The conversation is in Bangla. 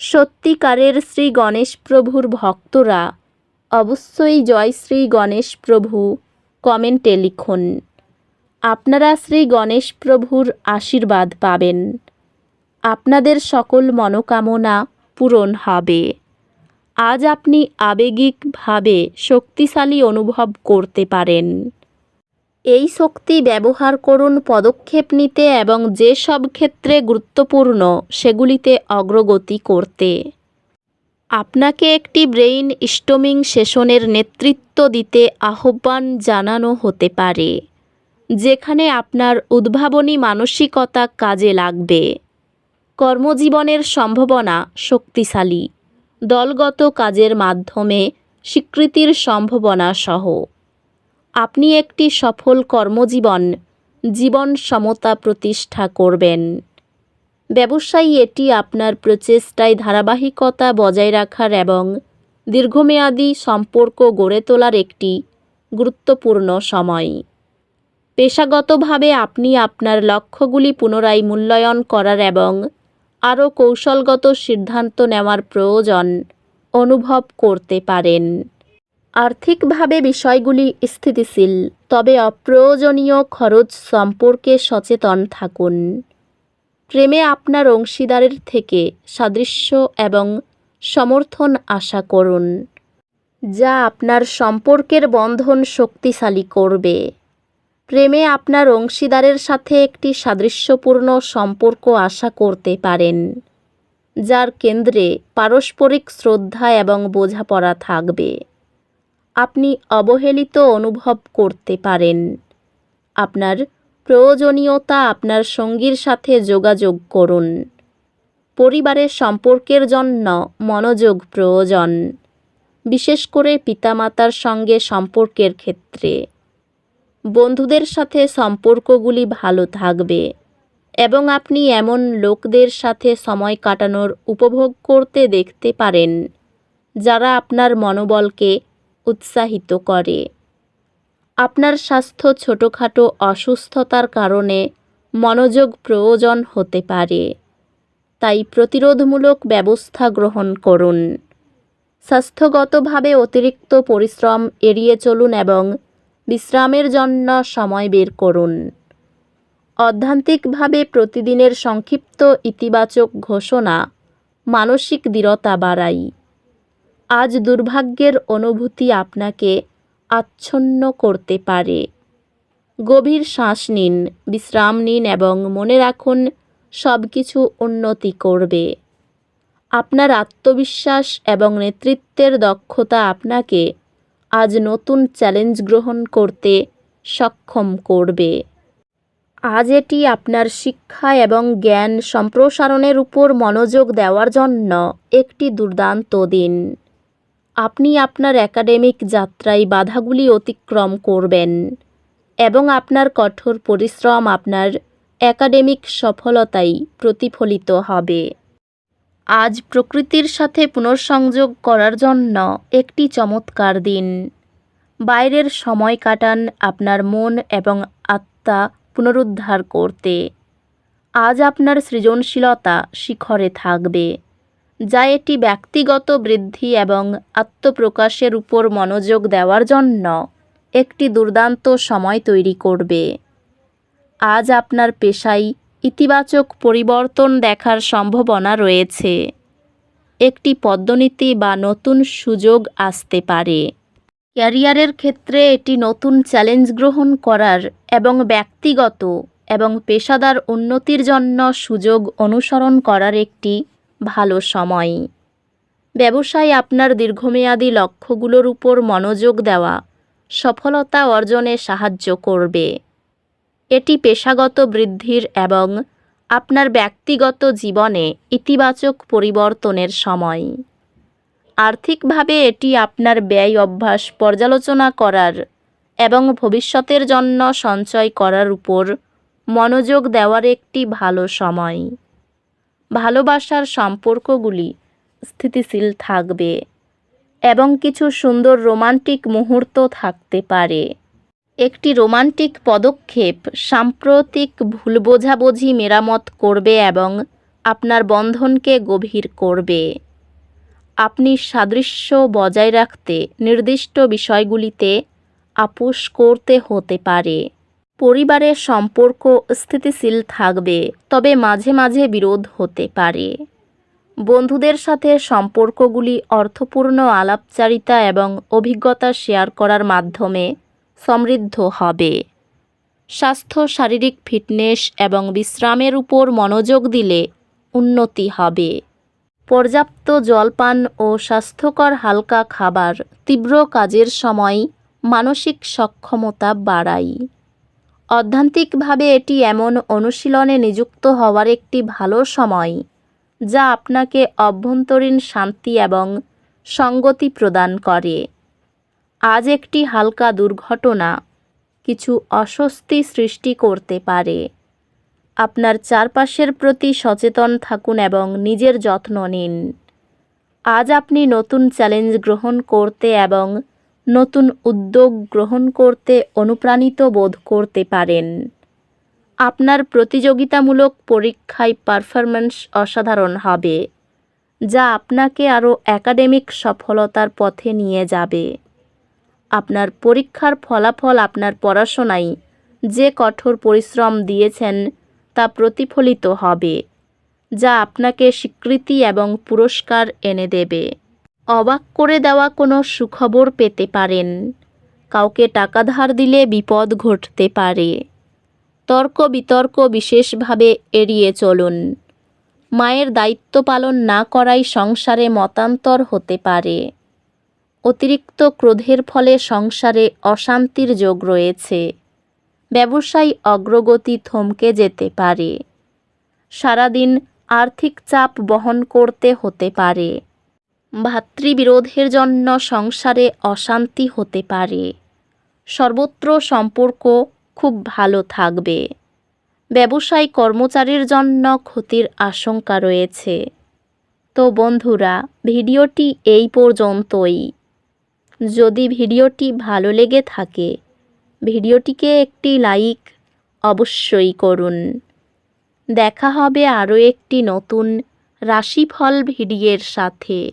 সত্যিকারের শ্রী গণেশ প্রভুর ভক্তরা, অবশ্যই জয় শ্রী গণেশ প্রভু, কমেন্টে লিখুন। আপনারা শ্রী গণেশ প্রভুর আশীর্বাদ পাবেন। আপনাদের সকল মনোকামনা পূরণ হবে। আজ আপনি আবেগিকভাবে শক্তিশালী অনুভব করতে পারেন। এই শক্তি ব্যবহার করুন পদক্ষেপ নিতে এবং যে সব ক্ষেত্রে গুরুত্বপূর্ণ সেগুলিতে অগ্রগতি করতে। আপনাকে একটি ব্রেইন স্টোমিং সেশনের নেতৃত্ব দিতে আহ্বান জানানো হতে পারে, যেখানে আপনার উদ্ভাবনী মানসিকতা কাজে লাগবে। কর্মজীবনের সম্ভাবনা শক্তিশালী, দলগত কাজের মাধ্যমে স্বীকৃতির সম্ভাবনা সহ। আপনি একটি সফল কর্মজীবন, জীবন সমতা প্রতিষ্ঠা করবেন। ব্যবসায়ী, এটি আপনার প্রচেষ্টায় ধারাবাহিকতা বজায় রাখার এবং দীর্ঘমেয়াদী সম্পর্ক গড়ে তোলার একটি গুরুত্বপূর্ণ সময়। পেশাগতভাবে আপনি আপনার লক্ষ্যগুলি পুনরায় মূল্যায়ন করার এবং আরও কৌশলগত সিদ্ধান্ত নেওয়ার প্রয়োজন অনুভব করতে পারেন। আর্থিকভাবে বিষয়গুলি স্থিতিশীল, তবে অপ্রয়োজনীয় খরচ সম্পর্কে সচেতন থাকুন। প্রেমে আপনার অংশীদারের থেকে সাদৃশ্য এবং সমর্থন আশা করুন, যা আপনার সম্পর্কের বন্ধন শক্তিশালী করবে। প্রেমে আপনার অংশীদারের সাথে একটি সাদৃশ্যপূর্ণ সম্পর্ক আশা করতে পারেন, যার কেন্দ্রে পারস্পরিক শ্রদ্ধা এবং বোঝাপড়া থাকবে। অবহেলিত অনুভব করতে পারেন। আপনার প্রয়োজনীয়তা আপনার সঙ্গীর সাথে যোগাযোগ করুন। পরিবারের সম্পর্কের জন্য মনোযোগ প্রয়োজন, বিশেষ করে পিতামাতার সঙ্গে সম্পর্কের ক্ষেত্রে। বন্ধুদের সাথে সম্পর্কগুলি ভালো থাকবে এবং আপনি এমন লোকদের সাথে সময় কাটানোর উপভোগ করতে দেখতে পারেন, যারা আপনার মনোবলকে উৎসাহিত করে। আপনার স্বাস্থ্য ছোটোখাটো অসুস্থতার কারণে মনোযোগ প্রয়োজন হতে পারে। তাই প্রতিরোধমূলক ব্যবস্থা গ্রহণ করুন। স্বাস্থ্যগতভাবে অতিরিক্ত পরিশ্রম এড়িয়ে চলুন এবং বিশ্রামের জন্য সময় বের করুন। অধ্যান্তিকভাবে প্রতিদিনের সংক্ষিপ্ত ইতিবাচক ঘোষণা মানসিক দৃঢ়তা বাড়াই। আজ দুর্ভাগ্যের অনুভূতি আপনাকে আচ্ছন্ন করতে পারে। গভীর শ্বাস নিন, বিশ্রাম নিন এবং মনে রাখুন সব কিছু উন্নতি করবে। আপনার আত্মবিশ্বাস এবং নেতৃত্বের দক্ষতা আপনাকে আজ নতুন চ্যালেঞ্জ গ্রহণ করতে সক্ষম করবে। আজ এটি আপনার শিক্ষা এবং জ্ঞান সম্প্রসারণের উপর মনোযোগ দেওয়ার জন্য একটি দুর্দান্ত দিন। আপনি আপনার একাডেমিক যাত্রায় বাধাগুলি অতিক্রম করবেন এবং আপনার কঠোর পরিশ্রম আপনার একাডেমিক সফলতায় প্রতিফলিত হবে। আজ প্রকৃতির সাথে পুনর্সংযোগ করার জন্য একটি চমৎকার দিন। বাইরের সময় কাটান আপনার মন এবং আত্মা পুনরুদ্ধার করতে। আজ আপনার সৃজনশীলতা শিখরে থাকবে। যা এটি ব্যক্তিগত বৃদ্ধি এবং আত্মপ্রকাশের উপর মনোযোগ দেওয়ার জন্য একটি দুর্দান্ত সময় তৈরি করবে। আজ আপনার পেশায় ইতিবাচক পরিবর্তন দেখার সম্ভাবনা রয়েছে। একটি পদ্মনীতি বা নতুন সুযোগ আসতে পারে। ক্যারিয়ারের ক্ষেত্রে এটি নতুন চ্যালেঞ্জ গ্রহণ করার এবং ব্যক্তিগত এবং পেশাদার উন্নতির জন্য সুযোগ অনুসরণ করার একটি ভালো সময়। ব্যবসায় আপনার দীর্ঘমেয়াদী লক্ষ্যগুলোর উপর মনোযোগ দেওয়া সফলতা অর্জনে সাহায্য করবে। এটি পেশাগত বৃদ্ধির এবং আপনার ব্যক্তিগত জীবনে ইতিবাচক পরিবর্তনের সময়। আর্থিকভাবে এটি আপনার ব্যয় অভ্যাস পর্যালোচনা করার এবং ভবিষ্যতের জন্য সঞ্চয় করার উপর মনোযোগ দেওয়ার একটি ভালো সময়। ভালোবাসার সম্পর্কগুলি স্থিতিশীল থাকবে এবং কিছু সুন্দর রোমান্টিক মুহূর্ত থাকতে পারে। একটি রোমান্টিক পদক্ষেপ সাম্প্রতিক ভুল বোঝাবুঝি মেরামত করবে এবং আপনার বন্ধনকে গভীর করবে। আপনি সাদৃশ্য বজায় রাখতে নির্দিষ্ট বিষয়গুলিতে আপোষ করতে হতে পারে। পরিবারের সম্পর্ক স্থিতিশীল থাকবে, তবে মাঝে মাঝে বিরোধ হতে পারে। বন্ধুদের সাথে সম্পর্কগুলি অর্থপূর্ণ আলাপচারিতা এবং অভিজ্ঞতা শেয়ার করার মাধ্যমে সমৃদ্ধ হবে। স্বাস্থ্য, শারীরিক ফিটনেস এবং বিশ্রামের উপর মনোযোগ দিলে উন্নতি হবে। পর্যাপ্ত জলপান ও স্বাস্থ্যকর হালকা খাবার তীব্র কাজের সময় মানসিক সক্ষমতা বাড়ায়। অধ্যান্তিকভাবে এটি এমন অনুশীলনে নিযুক্ত হওয়ার একটি ভালো সময়, যা আপনাকে অভ্যন্তরীণ শান্তি এবং সঙ্গতি প্রদান করে। আজ একটি হালকা দুর্ঘটনা কিছু অস্বস্তি সৃষ্টি করতে পারে। আপনার চারপাশের প্রতি সচেতন থাকুন এবং নিজের যত্ন নিন। আজ আপনি নতুন চ্যালেঞ্জ গ্রহণ করতে এবং নতুন উদ্যোগ গ্রহণ করতে অনুপ্রাণিত বোধ করতে পারেন। আপনার প্রতিযোগিতামূলক পরীক্ষায় পারফরম্যান্স অসাধারণ হবে, যা আপনাকে আরও একাডেমিক সফলতার পথে নিয়ে যাবে। আপনার পরীক্ষার ফলাফল আপনার পড়াশোনায় যে কঠোর পরিশ্রম দিয়েছেন তা প্রতিফলিত হবে, যা আপনাকে স্বীকৃতি এবং পুরস্কার এনে দেবে। অবাক করে দেওয়া কোনো সুখবর পেতে পারেন। কাউকে টাকা ধার দিলে বিপদ ঘটতে পারে। তর্ক বিতর্ক বিশেষভাবে এড়িয়ে চলুন। মায়ের দায়িত্ব পালন না করাই সংসারে মতান্তর হতে পারে। অতিরিক্ত ক্রোধের ফলে সংসারে অশান্তির যোগ রয়েছে। ব্যবসায় অগ্রগতি থমকে যেতে পারে। সারাদিন আর্থিক চাপ বহন করতে হতে পারে। ভাতৃবিরোধের জন্য সংসারে অশান্তি হতে পারে। সর্বত্র সম্পর্ক খুব ভালো থাকবে। ব্যবসায়ী কর্মচারীর জন্য ক্ষতির আশঙ্কা রয়েছে। তো বন্ধুরা, ভিডিওটি এই পর্যন্তই। যদি ভিডিওটি ভালো লেগে থাকে, ভিডিওটিকে একটি লাইক অবশ্যই করুন। দেখা হবে আরও একটি নতুন রাশিফল ভিডিওর সাথে।